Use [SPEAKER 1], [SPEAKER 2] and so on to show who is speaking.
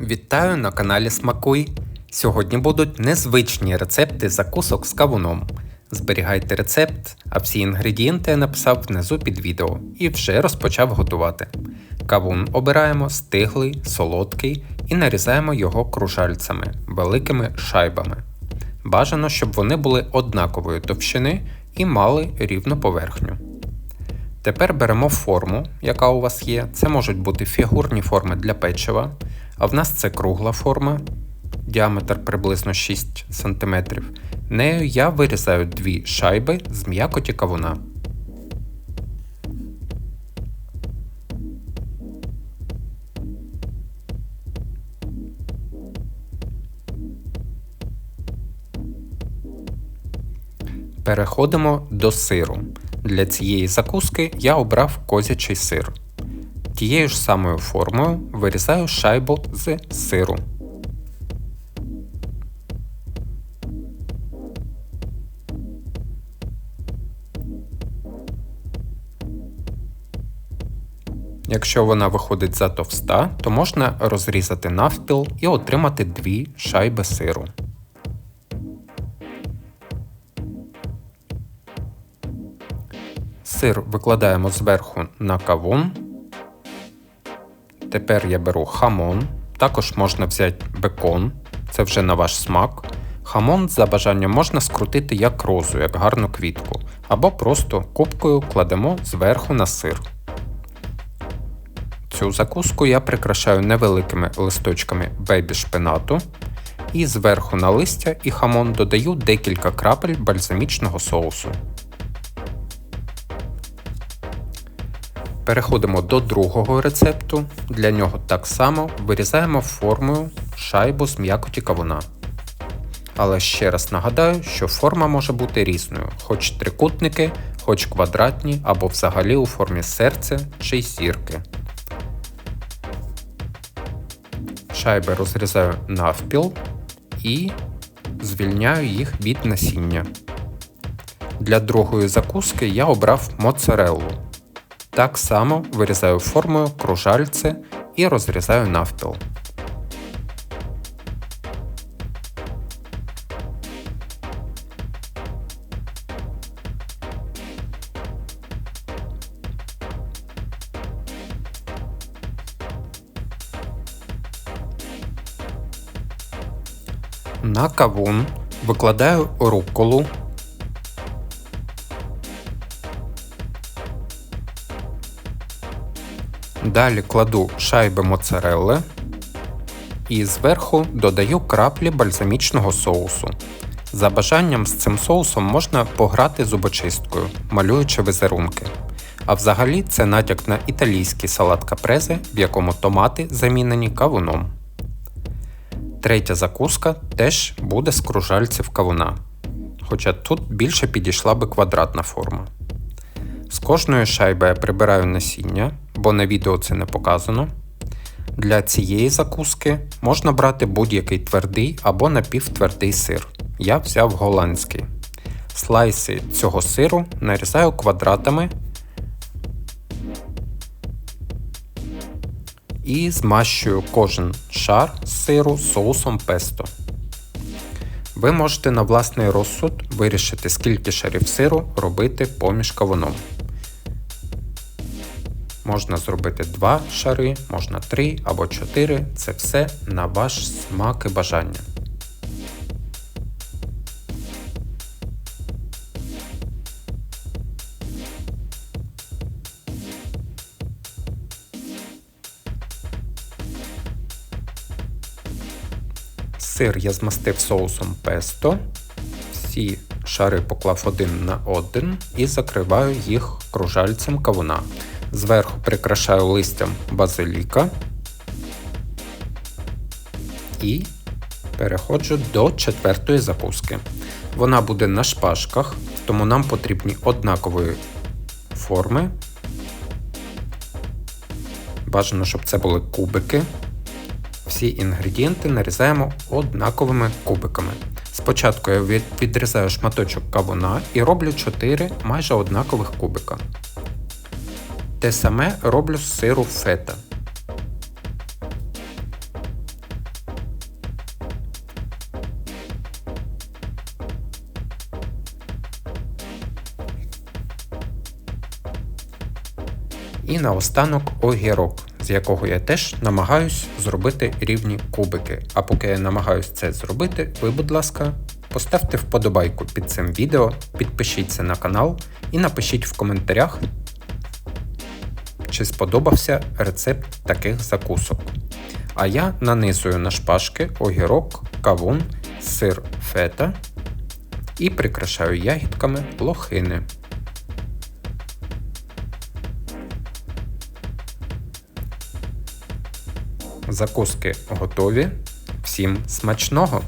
[SPEAKER 1] Вітаю на каналі Смакуй. Сьогодні будуть незвичні рецепти закусок з кавуном. Зберігайте рецепт, а всі інгредієнти я написав внизу під відео і вже розпочав готувати. Кавун обираємо стиглий, солодкий і нарізаємо його кружальцями, великими шайбами. Бажано, щоб вони були однакової товщини і мали рівну поверхню. Тепер беремо форму, яка у вас є. Це можуть бути фігурні форми для печива, а в нас це кругла форма, діаметр приблизно 6 см. Нею я вирізаю дві шайби з м'якоті кавуна. Переходимо до сиру. Для цієї закуски я обрав козячий сир. Тією ж самою формою вирізаю шайбу з сиру. Якщо вона виходить за товста, то можна розрізати навпіл і отримати дві шайби сиру. Сир викладаємо зверху на кавун. Тепер я беру хамон. Також можна взяти бекон, це вже на ваш смак. Хамон за бажанням можна скрутити як розу, як гарну квітку, або просто кубкою кладемо зверху на сир. Цю закуску я прикрашаю невеликими листочками бейбі шпинату. І зверху на листя і хамон додаю декілька крапель бальзамічного соусу. Переходимо до другого рецепту. Для нього так само вирізаємо формою шайбу з м'якоті кавуна. Але ще раз нагадаю, що форма може бути різною, хоч трикутники, хоч квадратні або взагалі у формі серця чи зірки. Шайби розрізаю навпіл і звільняю їх від насіння. Для другої закуски я обрав моцареллу. Так само вирізаю формою кружальце і розрізаю навпіл. На кавун викладаю рукколу Далі кладу шайби моцарелли і зверху додаю краплі бальзамічного соусу. За бажанням з цим соусом можна пограти зубочисткою, малюючи візерунки. А взагалі це натяк на італійський салат капрезе, в якому томати замінені кавуном. Третя закуска теж буде з кружальців кавуна. Хоча тут більше підійшла би квадратна форма. З кожної шайби я прибираю насіння, бо на відео це не показано. Для цієї закуски можна брати будь-який твердий або напівтвердий сир. Я взяв голландський. Слайси цього сиру нарізаю квадратами і змащую кожен шар сиру соусом песто. Ви можете на власний розсуд вирішити, скільки шарів сиру робити поміж кавуном. Можна зробити 2 шари, можна 3 або 4. Це все на ваш смак і бажання. Сир я змастив соусом песто. Всі шари поклав один на один і закриваю їх кружальцем кавуна. Зверху прикрашаю листям базиліка і переходжу до четвертої запуски. Вона буде на шпажках, тому нам потрібні однакової форми. Бажано, щоб це були кубики. Всі інгредієнти нарізаємо однаковими кубиками. Спочатку я відрізаю шматочок кавуна і роблю 4 майже однакових кубика. Те саме роблю з сиру фета. І наостанок огірок, з якого я теж намагаюсь зробити рівні кубики. А поки я намагаюсь це зробити, ви, будь ласка, поставте вподобайку під цим відео, підпишіться на канал і напишіть в коментарях, чи сподобався рецепт таких закусок. А я нанизую на шпажки огірок, кавун, сир фета і прикрашаю ягідками лохини. Закуски готові. Всім смачного!